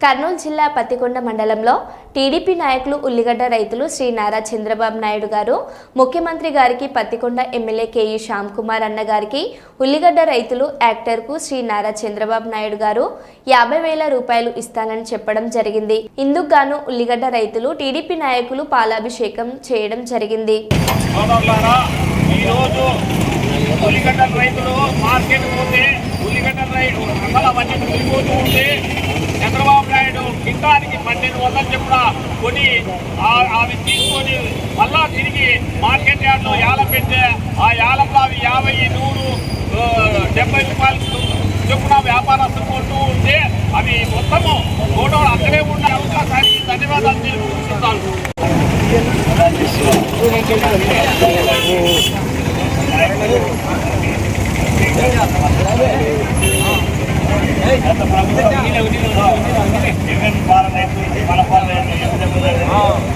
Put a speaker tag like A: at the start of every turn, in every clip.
A: కర్నూలు జిల్లా పత్తికొండ మండలంలో టీడీపీ నాయకులు ఉల్లిగడ్డ రైతులు శ్రీ నారా చంద్రబాబు నాయుడు గారు ముఖ్యమంత్రి గారికి పత్తికొండ ఎమ్మెల్యే కేఈ శ్యామ్ కుమార్ అన్న గారికి ఉల్లిగడ్డ రైతులు యాక్టర్కు శ్రీ నారా చంద్రబాబు నాయుడు గారు యాభై వేల రూపాయలు ఇస్తానని చెప్పడం జరిగింది. ఇందుకు గాను ఉల్లిగడ్డ రైతులు టీడీపీ నాయకులు పాలాభిషేకం చేయడం జరిగింది.
B: ఉల్లిగడ్డ రైతులు మార్కెట్ పోతే ఉల్లిగడ్డ రైతు ఉంటే నాయుడు పన్నెండు వందలు చెప్పున కొని అవి తీసుకొని మళ్ళా తిరిగి మార్కెట్ యార్డ్లో యాల పెడితే ఆ యాలంలో అవి యాభై నూరు డెబ్బై రూపాయలు చెప్పున వ్యాపారస్తులు కొంటూ ఉంటే అవి మొత్తము ఫోటో అక్కడే ఉన్న అవకాశానికి ధన్యవాదాలు తెలుపుతున్నాను జగన్ పాలన మన పాలన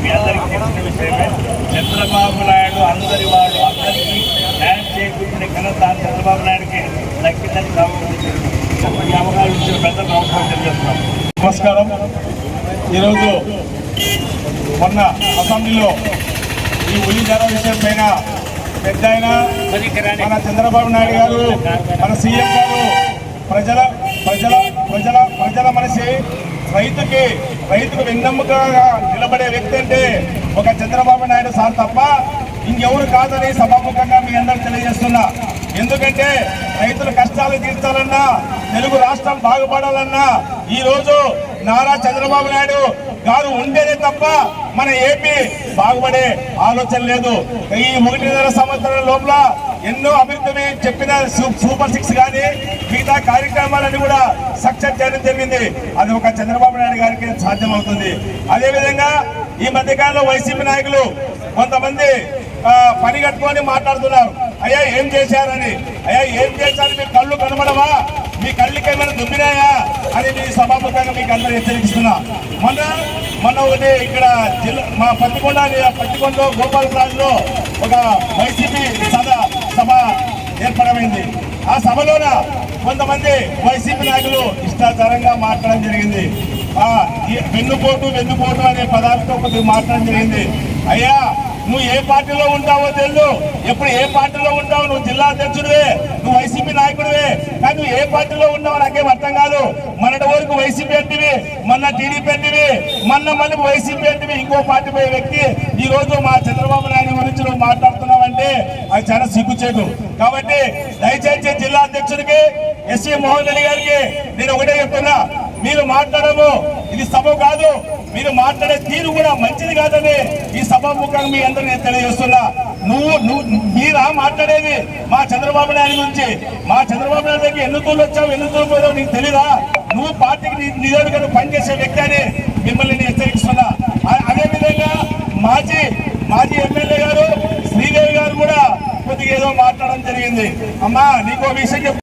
B: మీ అందరికీ తెలిసిన విషయమే చంద్రబాబు నాయుడు అందరి వాళ్ళు అందరికీ న్యాయం చేకూర్చిన ఘనత చంద్రబాబు నాయుడికి దక్కిందని ఈ అవకాశం ఇచ్చిన పెద్ద ప్రభుత్వం తెలియజేస్తున్నాం
C: నమస్కారం. ఈరోజు మొన్న అసెంబ్లీలో ఈ ఉల్లి ధర విషయం పైన పెద్ద మన చంద్రబాబు నాయుడు గారు మన సీఎం గారు ప్రజల ప్రజల ప్రజల ప్రజల మనిషి రైతుకి రైతుకు వెన్నెముకగా నిలబడే వ్యక్తి అంటే ఒక చంద్రబాబు నాయుడు సార్ తప్ప ఇంకెవరు కాదని సభాముఖంగా మీ అందరూ తెలియజేస్తున్నా. ఎందుకంటే రైతుల కష్టాలు తీర్చాలన్నా తెలుగు రాష్ట్రం బాగుపడాలన్నా ఈ రోజు నారా చంద్రబాబు నాయుడు గారు ఉండేదే తప్ప మన ఏపీ బాగుపడే ఆలోచన లేదు. ఈ ఒకటిన్నర సంవత్సరాల లోపల ఎన్నో అభివృద్ధి చెప్పిన సూ- సూపర్ సిక్స్ కానీ మిగతా కార్యక్రమాలన్నీ కూడా సక్సెస్ చేయడం జరిగింది. అది ఒక చంద్రబాబు నాయుడు గారికి సాధ్యమవుతుంది. అదేవిధంగా ఈ మధ్యకాలంలో వైసీపీ నాయకులు కొంతమంది పని కట్టుకొని మాట్లాడుతున్నారు. అయ్యా ఏం చేశారని? అయ్యా ఏం చేశారు మీ కళ్ళు కనబడవా? మీ కళ్ళకి ఏమైనా దుమ్మినాయా అని మీ సభాముఖంగా మీకు అందరూ హెచ్చరిస్తున్నా. మొన్న మొన్న ఒకటి ఇక్కడ జిల్లా మా పత్తికొండ పత్తికొండ గోపాలరాజులో ఒక వైసీపీ సభ సభ ఏర్పడమైంది ఆ సభలోన కొంతమంది వైసీపీ నాయకులు ఇష్టాచారంగా మాట్లాడడం జరిగింది. ఆ ఈ వెన్నుపోటు వెన్నుపోటు అనే పదార్థంతో కొద్దిగా మాట్లాడడం జరిగింది. అయ్యా నువ్వు ఏ పార్టీలో ఉంటావో తెలుసు ఎప్పుడు ఏ పార్టీలో ఉంటావు? నువ్వు జిల్లా అధ్యక్షుడివే నువ్వు వైసీపీ నాయకుడివే. కానీ నువ్వు ఏ పార్టీలో ఉన్నావు నాకేం అర్థం కాదు. మొన్నటి వరకు వైసీపీ అంటివి మొన్న టీడీపీ అంటివి మొన్న మళ్ళీ వైసీపీ అంటివి ఇంకో పార్టీ పోయే వ్యక్తి ఈ రోజు మా చంద్రబాబు నాయుడు గురించి నువ్వు మాట్లాడుతున్నావంటే అది చాలా సిగ్గుచేటు. కాబట్టి దయచేసి జిల్లా అధ్యక్షుడికి ఎస్సీ మోహన్ రెడ్డి గారికి నేను ఒకటే చెప్తున్నా మీరు మాట్లాడము ఇది సభ కాదు మీరు మాట్లాడే తీరు కూడా మంచిది కాదని ఈ సభాముఖంగా మీ అందరూ నేను తెలియజేస్తున్నా. నువ్వు నువ్వు మీరా మాట్లాడేది మా చంద్రబాబు నాయుడు గురించి? మా చంద్రబాబు నాయుడు దగ్గర ఎన్ని వచ్చావు ఎన్ని పోయావు నీకు తెలీదా? నువ్వు పార్టీకి నియోజకవర్గం పనిచేసే వ్యక్తి అని మిమ్మల్ని నేను హెచ్చరిస్తున్నా. అదేవిధంగా మాజీ మాజీ ఎమ్మెల్యే గారు శ్రీదేవి గారు కూడా కొద్దిగా ఏదో మాట్లాడడం జరిగింది. అమ్మా నీకో విషయం